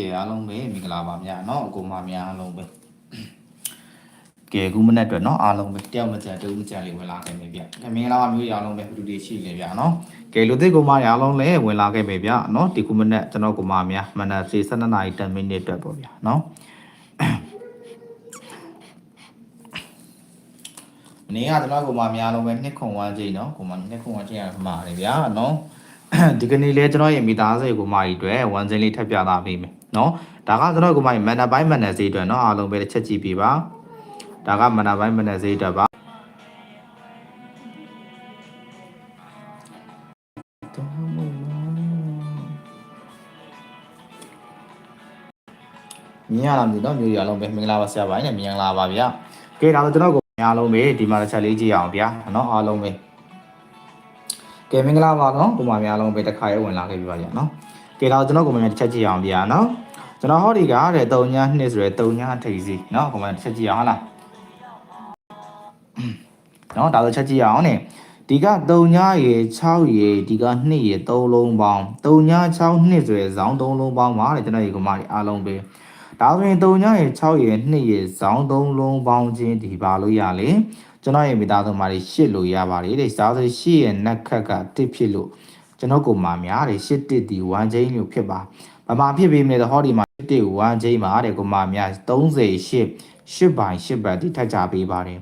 ကဲအားလုံးပဲမင်္ဂလာပါများเนาะအကိုမများအားလုံးပဲကဲခုမနေ့အတွက်เนาะအားလုံးပဲတယောက်မကြတူမကြလေးဝင်လာခဲ့ပြီဗျကဲမင်္ဂလာပါမျိုးရအားလုံးပဲဘယ်သူတွေရှိလဲဗျเนาะကဲလူသိကိုမရအားလုံးလည်းဝင်လာခဲ့ပြီဗျเนาะဒီခုမနေ့ကျွန်တော်ကိုမများမနက်စီ12နာရီ10မိနစ်အတွက်ပေါ့ဗျเนาะနေကကျွန်တော်ကိုမများလုံးပဲနှစ်ခွန်ဝမ်းချိန်เนาะကိုမနှစ်ခွန်ဝမ်းချိန်ရမှာလေဗျာเนาะ ဒီကနေ့လဲကျွန်တော်ရဲ့မိသားစုကိုမကြီးအတွက်ဝန်စင်းလေးထပ်ပြတာပေးမယ်နော်ဒါကကျွန်တော်ကိုမကြီးမန်နပိုင်းမန်နစေးအတွက်နော်အားလုံးပဲတစ်ချက်ကြည့်ပေးပါဒါကမန်နပိုင်းမန်နစေးအတွက်ပါမြင်ရလားမသိနော်မျိုးရအောင်ပဲမင်္ဂလာပါဆရာပါနဲ့မင်္ဂလာပါဗျာကဲဒါတော့ကျွန်တော်ကိုအားလုံးပဲဒီမှာတစ်ချက်လေးကြည့်အောင်ဗျာနော်အားလုံးပဲ ကဲမင်္ဂလာပါနော်ကိုမများလုံးပဲတစ်ခါရဲဝင်လာခဲ့ပြီပါဗျာနော်ကဲတော့ကျွန်တော်ကိုမများတစ်ချက်ကြည့်အောင်ဗျာနော်ကျွန်တော်ဟောဒီကတဲ့3ည2ဆိုရယ်3ညထိပ်စီနော်ကိုမတစ်ချက်ကြည့်အောင်ဟုတ်လားနော်ဒါဆိုချက်ကြည့်အောင်နဲ့ဒီက3ညရေ6ရေဒီက2ရေ3လုံးပေါင်း3ည6 2ဆိုရယ်ဇောင်း3လုံးပေါင်းပါတဲ့ကျွန်တော်ဒီကိုမကြီးအားလုံးပဲဒါဆိုရင်3ညရေ6ရေ2ရေဇောင်း3လုံးပေါင်းခြင်းဒီပါလို့ရလေ ကျွန်တော်ရဲ့မိသားစုမှာရှစ်လို့ရပါတယ်တဲ့ဒါဆိုရှစ်ရဲ့နက်ခက်ကတစ်ဖြစ်လို့ကျွန်တော်ကိုမှများတယ်ရှစ်တစ်ဒီ1ချင်းလို့ဖြစ်ပါဘာမှဖြစ်ပြီးမလဲတော့ဟောဒီမှာတစ်တစ်1ချင်းပါတဲ့ကိုမှများ38 8ပိုင်8ဘတ်ဒီထပ်ကြပေးပါတယ်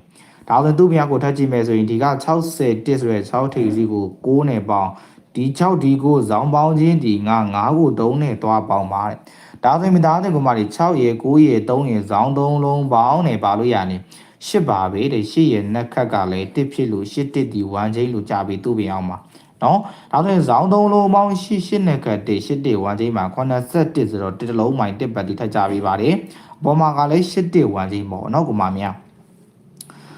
ဒါဆိုသူ့မြကိုထပ်ကြည့်မယ်ဆိုရင်ဒီက60တစ်ဆိုရယ်6ထိပ်စီကို6နဲ့ပေါင်းဒီ6ဒီကိုဇောင်းပေါင်းချင်းဒီငါ9ကို3နဲ့တွားပေါင်းပါတယ်ဒါဆိုရင်မိသားစုကိုမှဒီ6ရေ9ရေ3ရေဇောင်း3လုံးပေါင်းနဲ့ပါလို့ရတယ် ရှစ်ပါပဲတဲ့ရှစ်ရဲ့နက်ခက်ကလည်းတစ်ဖြစ်လို့ရှစ်တစ်ဒီ1ချင်းလို့ကြာပြီးသူ့ပြင်အောင်ပါနော်ဒါဆိုရင်ဇောင်းသုံးလုံးပေါင်းရှစ်ရှစ်နက်ကတ်တစ်ရှစ်တစ်1ချင်းမှာ81ဆိုတော့တစ်တလုံးမိုင်တစ်ပတ်တိထပ်ကြပြီးပါတယ်အပေါ်မှာကလည်းရှစ်တစ်1ချင်းပေါ့နော်ကိုမများ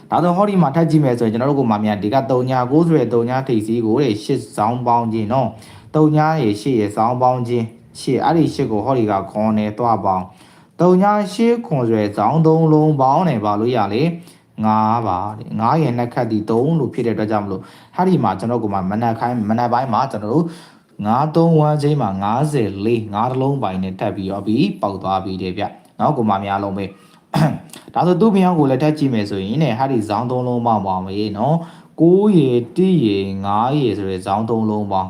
ဒါဆိုဟောဒီမှာထပ်ကြည့်မယ်ဆိုရင်ကျွန်တော်တို့ကိုမများဒီက3ညာ9ဆိုရယ်3ညာထိပ်စီးကိုတဲ့ရှစ်ဇောင်းပေါင်းချင်းနော်3ညာရေရှစ်ရေဇောင်းပေါင်းချင်းရှစ်အဲ့ဒီရှစ်ကိုဟောဒီကခေါင်းနဲ့တွားပေါင်း တုံညာရှေးခွန်ဆွဲဇောင်းသုံးလုံးပေါင်းနေပါလို့ရလေ9ပါတဲ့9ရဲ့နှက်ခတ်ဒီ3လို့ဖြစ်တဲ့အတွက်ကြောင့်မလို့ဟာဒီမှာကျွန်တော်ကမှမနက်ခိုင်းမနက်ပိုင်းမှာကျွန်တော်တို့9 3ဝမ်းချင်းမှာ54 9တလုံးပိုင်းနဲ့တက်ပြီးတော့ပြီးပေါက်သွားပြီးတယ်ဗျနော်ကိုမများလုံးပဲဒါဆိုသူ့ဘယောင်းကိုလည်းတက်ကြည့်မယ်ဆိုရင်ねဟာဒီဇောင်း3လုံးပေါင်းပါမယ်နော်9ရေ1ရေ9ရေဆိုရဲဇောင်း3လုံးပေါင်း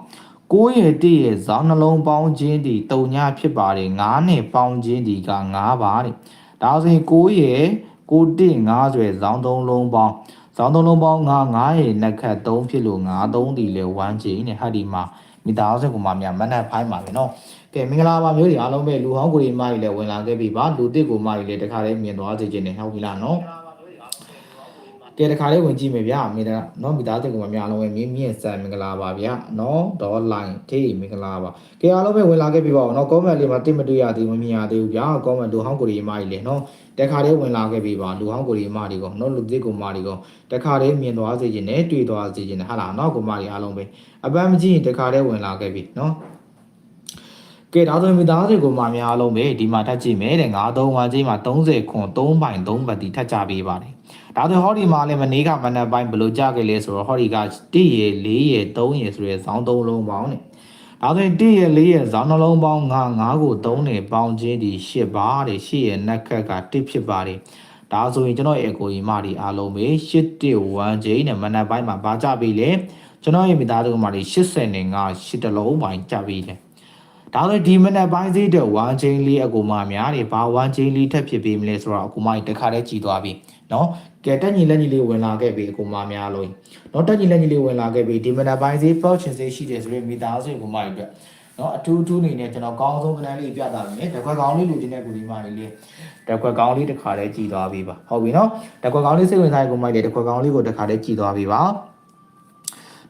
9ရဲ့1ရဲ့ဇောင်းနှလုံးပေါင်းခြင်းဒီတုံညာဖြစ်ပါတယ်9နဲ့ပေါင်းခြင်းဒီက9ပါတဲ့ဒါဆိုရင်9ရဲ့9 1 5ဆိုရဲဇောင်း3လုံးပေါင်းဇောင်း3လုံးပေါင်း9 9ရဲ့နှက်ခတ်3ဖြစ်လို့9 3ဒီလေ1ခြင်းနဲ့ဟာဒီမှာမိသားစုကမှများမနက်ဖိုင်းပါပဲเนาะကဲမင်္ဂလာပါမျိုးတွေအားလုံးပဲလူဟောင်းကိုရီမကြီးလည်းဝင်လာခဲ့ပြီပါလူတစ်ကိုမကြီးလည်းတခါလေးမြင်သွားစေခြင်းနဲ့ဟုတ်ပြီလားเนาะ ကဲတခါလေးဝင်ကြည့်မယ်ဗျာမိသားနော်မိသားစုကမများလုံးပဲမြင်းမြင့်ဆန်မင်္ဂလာပါဗျာနော်ဒေါ်လိုင်းထေးမင်္ဂလာပါကဲအားလုံးပဲဝင်လာခဲ့ပြီပါဦးနော်ကောမန့်လေးမှာတိမတွေ့ရသေးဘူးမမြင်ရသေးဘူးဗျာကောမန့်လူဟောင်းကိုရီမာကြီးလေနော်တခါလေးဝင်လာခဲ့ပြီပါလူဟောင်းကိုရီမာတွေကောနော်လူသစ်ကိုမာတွေကောတခါလေးမြင်သွားစေခြင်းနဲ့တွေ့သွားစေခြင်းနဲ့ဟာလားနော်ကိုမာတွေအားလုံးပဲအပန်းမကြည့်ရင်တခါလေးဝင်လာခဲ့ပြီနော်ကဲဒါဆိုမိသားစုကိုမာများအားလုံးပဲဒီမှာထပ်ကြည့်မယ်တဲ့93ဝါချင်းမှာ30ခွန်3ပိုင်3ပတ်တီထပ်ကြပေးပါတယ် ဒါဆိုဟောဒီမှာလည်းမနေ့ကမနက်ပိုင်းဘယ်လိုကြခဲ့လဲဆိုတော့ဟောဒီက1ရေ4ရေ3ရေဆိုရဲဇောင်း3လုံးပေါင်းနဲ့ဒါဆိုရင်1ရေ4ရေဇောင်းနှလုံးပေါင်း9 9ကို3နဲ့ပေါင်းခြင်းဒီ10ပါတဲ့10ရေနက်ခက်က1ဖြစ်ပါတယ်ဒါဆိုရင်ကျွန်တော်ရဲ့အကိုကြီးမဒီအားလုံးပဲ8 1ချင်းနဲ့မနက်ပိုင်းမှာပါကြပြီလေကျွန်တော်ရဲ့မိသားစုမဒီ80နဲ့9 8တလုံးပိုင်းကြပြီလေ ဒါဆိုဒီမနက်ပိုင်းစိတဲ့1ချင်းလေးအကူမများတယ်ဘာ1ချင်းလေးထပ်ဖြစ်ပြီးမလဲဆိုတော့အကူမကြီးတစ်ခါတည်းကြည်သွားပြီနော်ကဲတက်ညီလက်ညီလေးဝင်လာခဲ့ပြီအကူမများလို့နော်တက်ညီလက်ညီလေးဝင်လာခဲ့ပြီဒီမနက်ပိုင်းစိပေါ့ချင်စိရှိတယ်ဆိုရင်မိသားစုအကူမကြီးအတွက်နော်အထူးအထူးအနေနဲ့ကျွန်တော်ကောင်းဆုံးကဏ္ဍလေးပြတာမယ်တစ်ခွက်ကောင်းလေးလူချင်းတဲ့ကူဒီမကြီးလေးတစ်ခွက်ကောင်းလေးတစ်ခါတည်းကြည်သွားပြီပါဟုတ်ပြီနော်တစ်ခွက်ကောင်းလေးစိတ်ဝင်စားတဲ့ကူမကြီးလေးတစ်ခွက်ကောင်းလေးကိုတစ်ခါတည်းကြည်သွားပြီပါ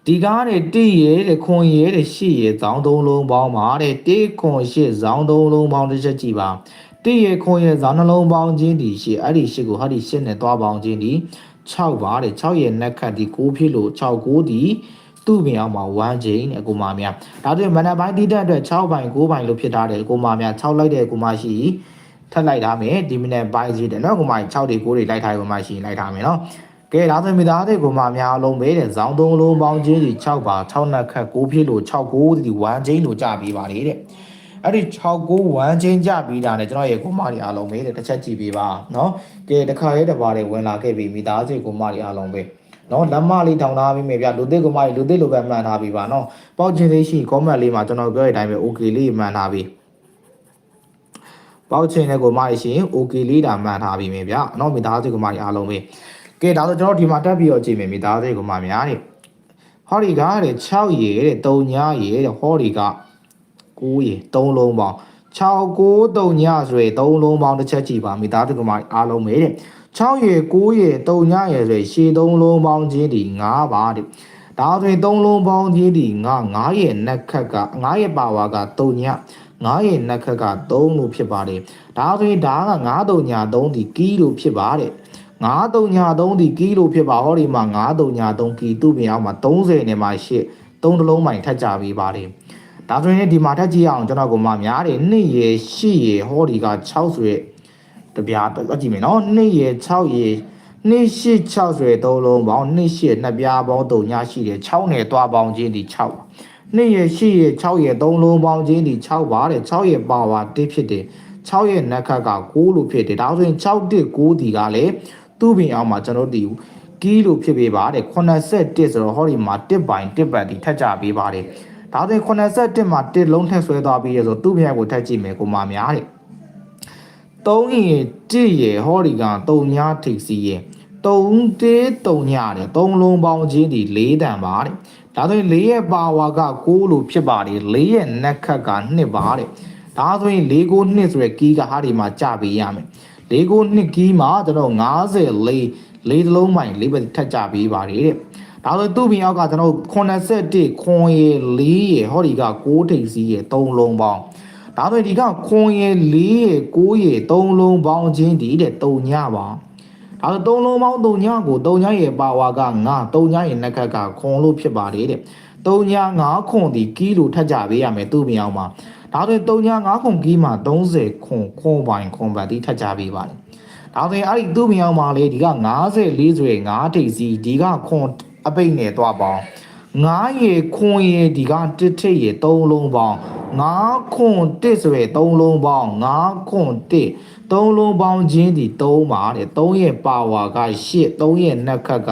ဒီကားတဲ့တိရဲတဲ့ခွန်ရဲတဲ့ရှစ်ရဲဇောင်းသုံးလုံးပေါင်းပါတဲ့တေးခွန်ရှစ်ဇောင်းသုံးလုံးပေါင်းတစ်ချက်ကြည့်ပါတိရဲခွန်ရဲဇောင်းနှလုံးပေါင်းခြင်းဒီရှစ်အဲ့ဒီရှစ်ကိုဟာဒီရှစ်နဲ့တွားပေါင်းခြင်းဒီ6ပါတဲ့6ရဲနက်ခတ်ဒီ9ဖြစ်လို့6 9ဒီသူ့ပြင်အောင်မှာ1ချိန်နဲ့အကူမများဒါဆိုရင်မနက်ပိုင်းတိတက်အတွက်6ပိုင်9ပိုင်လို့ဖြစ်ထားတယ်အကူမများ6လိုက်တဲ့အကူမရှိထပ်လိုက်ထားမယ်ဒီမနေ့ပိုင်းစီတယ်နော်အကူမ6တွေ9တွေလိုက်ထားရုံမှရှိရင်လိုက်ထားမယ်နော် ကဲဒါဆိုမိသားစုကိုမှအများလုံးပဲတဲ့ဇောင်းသုံးလုံးပေါင်းချင်းဒီ6ပါ6နက်ခတ်9ဖြစ်လို့6 9ဒီ1ချင်းလို့ကြပြီးပါလေတဲ့အဲ့ဒီ69ဝမ်းချင်းကြပြီးတာနဲ့ကျွန်တော်ရဲ့ကိုမတွေအားလုံးပဲတဲ့တစ်ချက်ကြည့်ပေးပါနော်ကဲတခါလေးတစ်ပါးတွေဝင်လာခဲ့ပြီမိသားစုကိုမတွေအားလုံးပဲနော်လက်မလေးထောင်ထားပြီးမယ်ဗျလူသစ်ကိုမတွေလူသစ်လိုပဲမှန်ထားပြီးပါနော်ပေါက်ချင်းလေးရှိ comment လေးမှာကျွန်တော်ပြောတဲ့အတိုင်းပဲ okay လေးမှန်ထားပြီးပေါက်ချင်းတဲ့ကိုမတွေရှိရင် okay လေးတာမှန်ထားပြီးမယ်ဗျနော်မိသားစုကိုမတွေအားလုံးပဲ ကဲဒါဆိုကျွန်တော်ဒီမှာတက်ပြီးတော့ကြည့်မယ်မိသားစုကိုမများတဲ့ဟောဒီကားတဲ့6ရေတဲ့3ညရေတဲ့ဟောဒီက9ရေ3လုံးပေါင်း6 9 3ညဆိုရယ်3လုံးပေါင်းတစ်ချက်ကြည့်ပါမိသားစုကမအားလုံးပဲတဲ့6ရေ9ရေ3ညရေဆိုရယ်ရှေ3လုံးပေါင်းချင်းဒီ9ပါတဲ့ဒါဆိုရင်3လုံးပေါင်းချင်းဒီ9 9ရေနက်ခက်က9ရေပါဝါက3ည9ရေနက်ခက်က3လို့ဖြစ်ပါတယ်ဒါဆိုရင်ဒါက9 3ည3ဒီကီလို့ဖြစ်ပါတယ် 9 3ည3ဒီကီလို့ဖြစ်ပါဟောဒီမှာ9 3ည3ကီသူ့ပြင်အောင်မှာ30နဲ့မှ8 3တလုံးမိုင်ထပ်ကြပေးပါတယ်ဒါဆိုရင်ဒီမှာထပ်ကြည့်အောင်ကျွန်တော်ကမှများတယ်2ရေ8ရေဟောဒီက6ဆိုရဲတပြားတော့ကြည့်မယ်နော်2ရေ6ရေ2 8 6ဆိုရဲ3လုံးပေါင်း2 8နှစ်ပြားပေါင်း3ညရှိတယ်6နဲ့တွားပေါင်းချင်းဒီ6ပါ2ရေ8ရေ6ရေ3လုံးပေါင်းချင်းဒီ6ပါတဲ့6ရေပါဝါ1ဖြစ်တယ်6ရဲ့နက်ခတ်က9လို့ဖြစ်တယ်ဒါဆိုရင်6 1 9ဒီကလည်း သူ့ပင်အောင်မှာကျွန်တော်တို့ဒီကီလို့ဖြစ်ပေးပါတဲ့81ဆိုတော့ဟောဒီမှာ1ပိုင်1ပတ်ဒီထပ်ကြပေးပါတယ်ဒါဆိုရင်81မှာ1လုံးထက်ဆွဲသွားပြီးရဆိုသူ့ပြန်ကိုထပ်ကြည့်မယ်ကိုမများတဲ့3ရေ1ရေဟောဒီက3ညာထိပ်စီရေ3တေး3ညတယ်3လုံးပေါင်းချင်းဒီ4တန်ပါတဲ့ဒါဆိုရင်4ရဲ့ပါဝါက6လို့ဖြစ်ပါတယ်4ရဲ့နက်ခတ်က2ပါတဲ့ဒါဆိုရင်4ကို2ဆိုရယ်ကီးကဟာဒီမှာကြပေးရမယ် 4ကို2ကီးမှာကျွန်တော်54လေးလုံးမိုင်လေးပဲထပ်ကြပေးပါတယ်တဲ့ဒါဆိုသူ့ပြင်အောက်ကကျွန်တော်81ခွန်ရေ4ရေဟောဒီက6ထိပ်စီးရေ3လုံးပေါင်းဒါဆိုဒီကခွန်ရေ4ရေ9ရေ3လုံးပေါင်းချင်းဒီတဲ့3ညပါဒါဆို3လုံးပေါင်း3ညကို3ညရေပါဝါက9 3ညရေနက်ခတ်ကခွန်လို့ဖြစ်ပါတယ်တဲ့3ည9ခွန်ဒီကီလိုထပ်ကြပေးရမယ်သူ့ပြင်အောက်မှာ ဒါဆို3ည9ခွန်ကီမှာ30ခွန်ခွန်ပိုင်ခွန်ပတ်ဒီထပ်ကြပေးပါတယ်ဒါဆိုရင်အဲ့ဒီသူ့မြောင်မှာလေဒီက54ဆိုရင်9ထိပ်စီဒီကခွန်အပိတ်နဲ့သွားပေါင်း9ရေခွန်ရေဒီကတစ်ထိပ်ရေ3လုံးပေါင်း9ခွန်တစ်ဆိုရင်3လုံးပေါင်း9ခွန်တစ်3လုံးပေါင်းချင်းဒီ3ပါတဲ့3ရဲ့ပါဝါက8 3ရဲ့နက်ခတ်က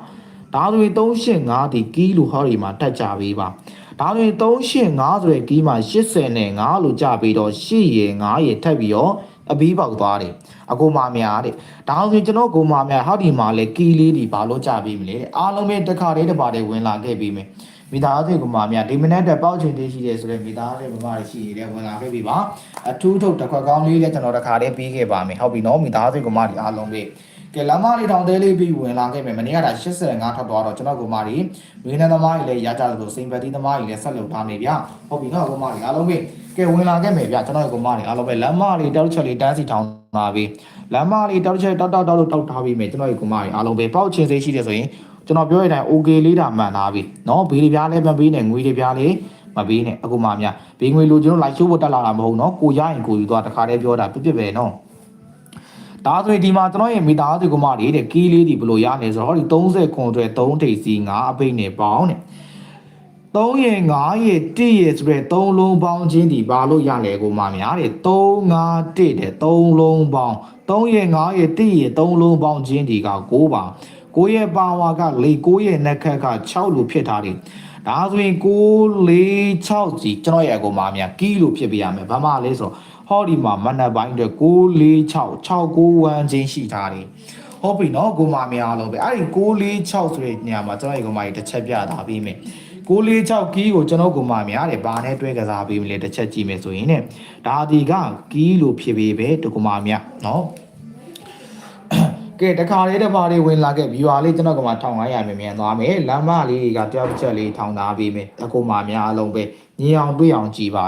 9ဒါဆိုရင်385ဒီကီလိုဟောဒီမှာတက်ကြပေးပါ ဒါဆိုရင်385ဆိုတဲ့ကီးမှာ80နဲ့9လို့ကြပြီးတော့8ရေ9ရေထပ်ပြီးတော့အဘီးပေါက်သွားတယ်အကူမများတဲ့ဒါဆိုရင်ကျွန်တော်ကိုမများဟောဒီမှာလေကီလေးဒီဘာလို့ကြပြီးမလဲတဲ့အားလုံးပဲတစ်ခါလေးတစ်ပါးလေးဝင်လာခဲ့ပြီးမယ်မိသားစုကမများဒီမနေ့တက်ပေါက်ချိန်သေးရှိတယ်ဆိုတော့မိသားစုကမတွေရှိရတယ်ဝင်လာခဲ့ပြီပါအထူးထုတ်တစ်ခွက်ကောင်းလေးလည်းကျွန်တော်တစ်ခါလေးပြီးခဲ့ပါမယ်ဟုတ်ပြီနော်မိသားစုကမတွေအားလုံးပဲ ကဲလမ်းမလေးထောင်သေးလေးပြီးဝင်လာခဲ့မယ်မနေ့ကဒါ85ထွက်သွားတော့ကျွန်တော်ကိုမာရီဝင်းနေသမားကြီးလည်းရကြတယ်လို့စိန်ပတ်တီသမားကြီးလည်းဆက်လုပ်ထားနေဗျဟုတ်ပြီနော်ကိုမာရီအားလုံးပဲကဲဝင်လာခဲ့မယ်ဗျကျွန်တော်ကိုမာရီအားလုံးပဲလမ်းမလေးတောက်ချက်လေးတန်းစီထောင်လာပြီလမ်းမလေးတောက်ချက်တောက်တောက်တောက်လို့တောက်ထားပြီးမယ်ကျွန်တော်ကိုမာရီအားလုံးပဲပေါက်ချင်းစေးရှိတယ်ဆိုရင်ကျွန်တော်ပြောရတဲ့အတိုင်း OK လေးတာမှန်လာပြီနော်ဘေးတွေပြားလည်းမပေးနဲ့ငွေတွေပြားလည်းမပေးနဲ့အကူမများဘေးငွေလိုကျွန်တော်လိုက်ရှိုးဖို့တက်လာတာမဟုတ်နော်ကိုရရင်ကိုယူသွားတခါတည်းပြောတာပြပြပဲနော် ဒါဆိုရင်ဒီမှာကျွန်တော်ရဲ့မိသားစုကမတွေတဲ့ကီးလေးဒီဘယ်လိုရလဲဆိုတော့ဟောဒီ30ခွန်အတွက်3ထိပ်စီ9အပိတ်နဲ့ပေါင်းတဲ့3ရေ9ရေ1ရေဆိုတဲ့3လုံးပေါင်းချင်းဒီဘာလို့ရလဲကိုမှများတဲ့3 5 1တဲ့3လုံးပေါင်း3ရေ9ရေ1ရေ3လုံးပေါင်းချင်းဒီက9ပါ9ရဲ့ပါဝါက4 9ရဲ့နက်ခတ်က6လို့ဖြစ်ထားတယ်ဒါဆိုရင်6 4 6ကြီးကျွန်တော်ရဲ့အကူမှများကီးလို့ဖြစ်ပြရမယ်ဘာမှလဲဆိုတော့ ဟောဒီမှာမနက်ပိုင်းအတွက်6 4 6 6 9 1ချင်းရှိထားတယ်ဟုတ်ပြီနော်ကိုမများလို့ပဲအဲ့ဒီ6 4 6ဆိုတဲ့ညမှာကျွန်တော်ရဲ့ကိုမကြီးတစ်ချက်ပြတာပြီးမယ်646ကီးကိုကျွန်တော်ကိုမများတယ်ဘာနဲ့တွဲကစားပေးမလဲတစ်ချက်ကြည့်မယ်ဆိုရင်ねဒါဒီကကီးလို့ဖြစ်ပေးပဲတကူမများနော်ကဲတခါလေးတစ်ပါးလေးဝင်လာခဲ့ viewer လေးကျွန်တော်ကမှ1500မြန်မြန်သွားမယ်လမ်းမလေးတွေကတယောက်တစ်ချက်လေးထောင်သားပေးမယ်အကူမများအလုံးပဲညီအောင်တွေ့အောင်ကြည်ပါ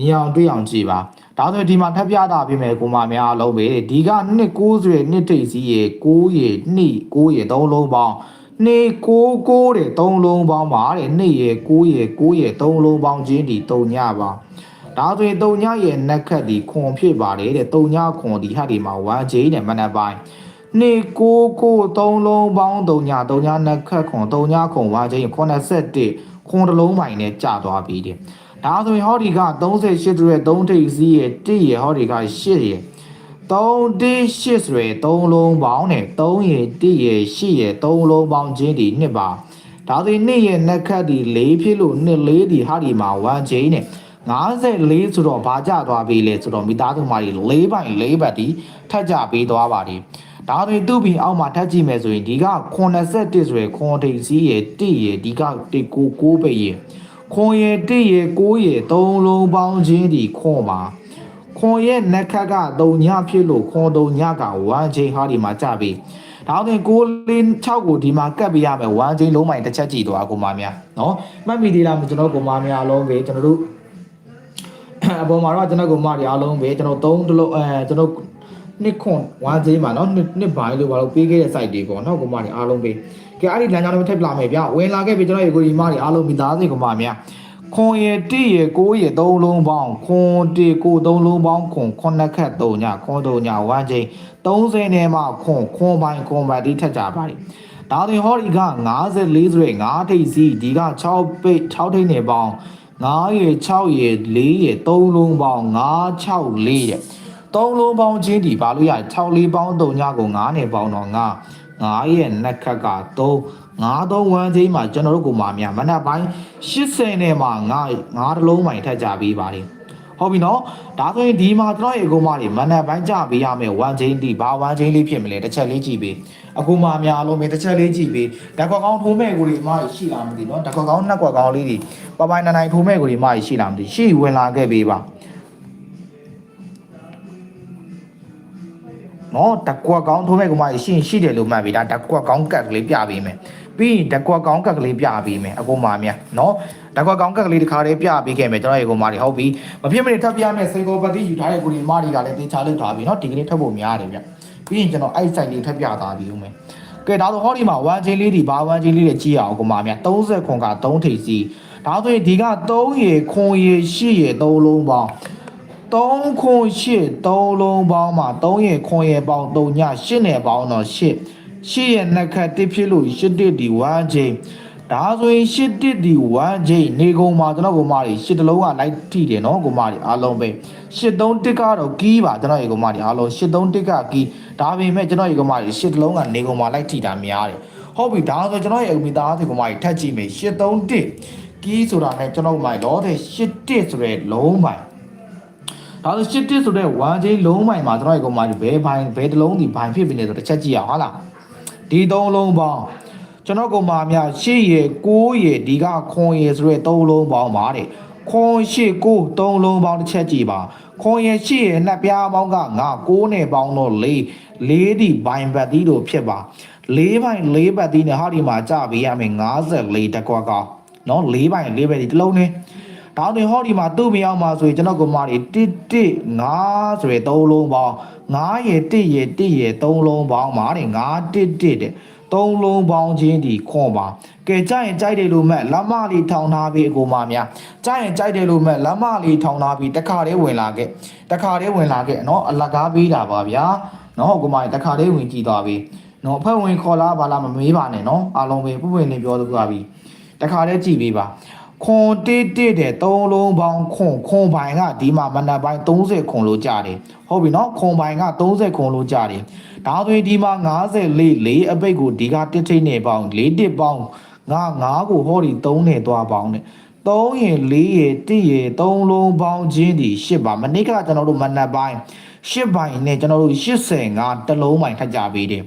နော်ညီအောင်တွေ့အောင်ကြည်ပါဒါဆိုဒီမှာထပ်ပြတာပြမယ်ကိုမများအလုံးပဲဒီကနှစ်90ရဲ့နှစ်ထိပ်စီးရဲ့9ရဲ့နှစ်9ရဲ့3လုံးပေါင်းနေ6 6တဲ့3လုံးပေါင်းပါတဲ့နှစ်ရဲ့9ရဲ့9ရဲ့3လုံးပေါင်းချင်းဒီ3ညပါဒါဆိုရင်3ညရဲ့နက်ခတ်ဒီခွန်ဖြစ်ပါတယ်တဲ့3ညခွန်ဒီဟာဒီမှာ1 J နဲ့မနက်ပိုင်းနေကိုကို3လုံးပေါင်း3ည3ညနက်ခတ်ခွန်3ညခွန်1 J 81ခွန်တစ်လုံးပိုင်နဲ့ကြာသွားပြီတဲ့ ဒါဆိုရင်ဟောဒီက38ဆိုရဲ3ထိပ်စီးရဲ့1ရဲ့ဟောဒီက8ရဲ့3တိ8ဆိုရဲ3လုံးပေါင်းနဲ့3ရဲ့1ရဲ့8ရဲ့3လုံးပေါင်းချင်းဒီနှစ်ပါဒါဆိုရင်2ရဲ့နှက်ခတ်ဒီ4ဖြစ်လို့2 4ဒီဟာဒီမှာ1ချင်းနဲ့54ဆိုတော့ဘာကြသွားပြီလဲဆိုတော့မိသားစုမာကြီး4ပိုင်4ဘတ်ဒီထပ်ကြပေးသွားပါတယ်ဒါဆိုရင်သူ့ပြီးအောက်မှာထပ်ကြည့်မယ်ဆိုရင်ဒီက81ဆိုရဲခွန်ထိပ်စီးရဲ့1ရဲ့ဒီက1 9 9ပဲရဲ့ ခွန်ရဲ့1ရဲ့6ရဲ့3လုံးပေါင်းခြင်းဒီခွန်ပါခွန်ရဲ့နက်ခတ်က3ညဖြစ်လို့ခွန်3ညက1ချိန်ဟာဒီမှာကြပြီဒါအောင်တင်6လေး6ကိုဒီမှာကတ်ပြရမယ်1ချိန်လုံးမိုင်တစ်ချက်ကြည့်သွားကိုမများနော်မှတ်မိသေးလားမကျွန်တော်ကိုမများအလုံးပဲကျွန်တော်တို့အပေါ်မှာတော့ကျွန်တော်ကိုမတွေအလုံးပဲကျွန်တော်3တလုံးအဲကျွန်တော်နှစ်ခွန်1ချိန်မှာနော်နှစ်နှစ်ပိုင်းလို့ဘာလို့ပေးခဲ့တဲ့ site တွေပေါ့နော်ကိုမတွေအလုံးပဲ ကဲအဲ့ဒီလမ်းကြောင်းတွေထပ်ပြလာမယ်ဗျဝင်လာခဲ့ပြီကျွန်တော်ရေကိုဒီမတွေအားလုံးမိသားစုကိုမများခွန်ရတိရကိုရသုံးလုံးပေါင်းခွန်တီကိုသုံးလုံးပေါင်းခွန်ခုနှစ်ခက်သုံးညခွန်သုံးညဝမ်းချင်း30နဲ့မှခွန်ခွန်ပိုင်းခွန်ပါတိထက်ကြပါလိဒါတင်ဟောဒီက54ဆိုရယ်5ထိပ်စီဒီက6ပိတ်6ထိပ်နဲ့ပေါင်း9ရယ်6ရယ်4ရယ်3လုံးပေါင်း9 6 4ရယ်3လုံးပေါင်းချင်းဒီဘာလို့ရ6လေးပေါင်း3ညကို9နဲ့ပေါင်းတော့9 9ရဲ့နက်ခတ်က3 9သုံးဝမ်းချင်းမှာကျွန်တော်တို့ကိုမာများမနက်ပိုင်း80နဲ့မှ9 9တလုံးမိုင်ထက်ကြပြီးပါတယ်ဟုတ်ပြီနော်ဒါဆိုရင်ဒီမှာကျွန်တော်ရေကိုမာတွေမနက်ပိုင်းကြပေးရမယ်ဝမ်းချင်းဒီဘာဝမ်းချင်းလေးဖြစ်မလဲတစ်ချက်လေးကြည့်ပေးအခုမာများလုံးပဲတစ်ချက်လေးကြည့်ပေးဓာတ်ကွက်ကောင်းထိုးမဲ့ကိုဒီမာရှိလားမသိနော်ဓာတ်ကွက်ကောင်းနှစ်ကွက်ကောင်းလေးတွေပပိုင်နိုင်နိုင်ထိုးမဲ့ကိုဒီမာရှိလားမသိရှိဝင်လာခဲ့ပေးပါ နော်တကွက်ကောင်းထိုးမဲ့ကမှရှိရင်ရှိတယ်လို့မှတ်ပြီဒါတကွက်ကောင်းကတ်ကလေးပြပေးမယ်ပြီးရင်တကွက်ကောင်းကတ်ကလေးပြပေးမယ်အကုန်ပါမြနော်တကွက်ကောင်းကတ်ကလေးတစ်ခါလေးပြပေးခဲ့မယ်ကျွန်တော်ရေကုန်ပါတွေဟုတ်ပြီမဖြစ်မနေထပ်ပြမယ်စေကိုပတိယူထားတဲ့ကိုဒီမာတွေကလည်းတေချာလုပ်ထားပြီနော်ဒီကနေ့ထပ်ဖို့များတယ်ဗျပြီးရင်ကျွန်တော်အဲ့ site လေးထပ်ပြသားပြီးဦးမယ်ကဲဒါဆိုဟောဒီမှာ1ချင်းလေးဒီဘာ1ချင်းလေးတွေကြည့်အောင်ကိုမာမြ30ခွန်က3ထိပ်စီဒါဆိုရင်ဒီက3ရေခွန်ရေ8ရေ3လုံးပေါင်း 3ခွန်8 3လုံးပေါင်းမှာ3ရေခွန်ရေပေါင်း3ည8နယ်ပေါင်းတော့8 8ရဲ့နှစ်ခတ်တစ်ဖြစ်လို့8တစ်ဒီ1ချိန်ဒါဆိုရင်8တစ်ဒီ1ချိန်နေကုန်မှာကျွန်တော်ကိုမတွေ8တလုံးကလိုက်ထိတယ်နော်ကိုမတွေအားလုံးပဲ8 3တစ်ကတော့ကီးပါကျွန်တော်ရေကိုမတွေအားလုံး8 3တစ်ကကီးဒါပေမဲ့ကျွန်တော်ရေကိုမတွေ8တလုံးကနေကုန်မှာလိုက်ထိတာများတယ်ဟုတ်ပြီဒါဆိုကျွန်တော်ရဲ့မိသားစုကိုမတွေထပ်ကြည့်မယ်8 3တစ်ကီးဆိုတာနဲ့ကျွန်တော်မိုင်တော့တဲ့8တစ်ဆိုတဲ့လုံးမိုင် ဒါဆို8တစ်ဆိုတဲ့1ချိန်လုံးမိုင်မှာကျွန်တော်ရေကိုမတွေဘယ်ဘိုင်ဘယ်တလုံးဒီဘိုင်ဖြစ်ပြီလဲဆိုတော့တစ်ချက်ကြည့်အောင်ဟုတ်လားဒီသုံးလုံးပေါင်းကျွန်တော်ကောင်မများရှေ့ရယ်ကိုးရယ်ဒီကခွန်ရယ်ဆိုရဲသုံးလုံးပေါင်းပါတဲ့ခွန်ရှေ့ကိုးသုံးလုံးပေါင်းတစ်ချက်ကြည့်ပါခွန်ရယ်ရှေ့ရယ်နှစ်ပြားပေါင်းကငါကိုးနဲ့ပေါင်းတော့လေးလေးဒီဘိုင်ဘတ်တီတို့ဖြစ်ပါလေးဘိုင်လေးဘတ်တီနဲ့ဟာဒီမှာကြပေးရမယ်54တက်ကွက်ကောက်နော်လေးဘိုင်လေးဘတ်တီတစ်လုံးနဲ့ တောင်းတင်ဟောဒီမှာသူ့မရောက်မှာဆိုရင်ကျွန်တော်ကမာတွေ1 1 5ဆိုရယ်3လုံးပေါင်း9ရယ်1ရယ်1ရယ်3လုံးပေါင်းပါတဲ့9 1 1တဲ့3လုံးပေါင်းချင်းဒီခွန်ပါကဲကြိုက်ရင်ကြိုက်တယ်လို့မဲ့လမ်းမလေးထောင်ထားပြီးအကိုမများကြိုက်ရင်ကြိုက်တယ်လို့မဲ့လမ်းမလေးထောင်ထားပြီးတခါတည်းဝင်လာခဲ့တခါတည်းဝင်လာခဲ့နော်အလကားပေးတာပါဗျာနော်အကိုမကြီးတခါတည်းဝင်ကြည့်သွားပြီနော်အဖွဲ့ဝင်ခေါ်လာပါလားမမေးပါနဲ့နော်အားလုံးပဲပုပွင့်နေပြောလို့သွားပြီတခါတည်းကြည့်ပေးပါ ခွန်တိတိတဲ့သုံးလုံးပေါင်းခွန်ခွန်ပိုင်ကဒီမှာမနက်ပိုင်း30ခွန်လို့ကြားတယ်ဟုတ်ပြီနော်ခွန်ပိုင်က30ခွန်လို့ကြားတယ်ဒါဆိုရင်ဒီမှာ54လေးအပိတ်ကိုဒီကတစ်ထိတ်နဲ့ပေါင်း4တစ်ပေါင်းငါ9ကိုဟောဒီ3နဲ့သွားပေါင်းတယ်3ရင်4ရင်1ရင်3လုံးပေါင်းချင်းဒီ8ပါမနေ့ကကျွန်တော်တို့မနက်ပိုင်း8ပိုင်းနဲ့ကျွန်တော်တို့85တလုံးပိုင်းထပ်ကြပေးတယ်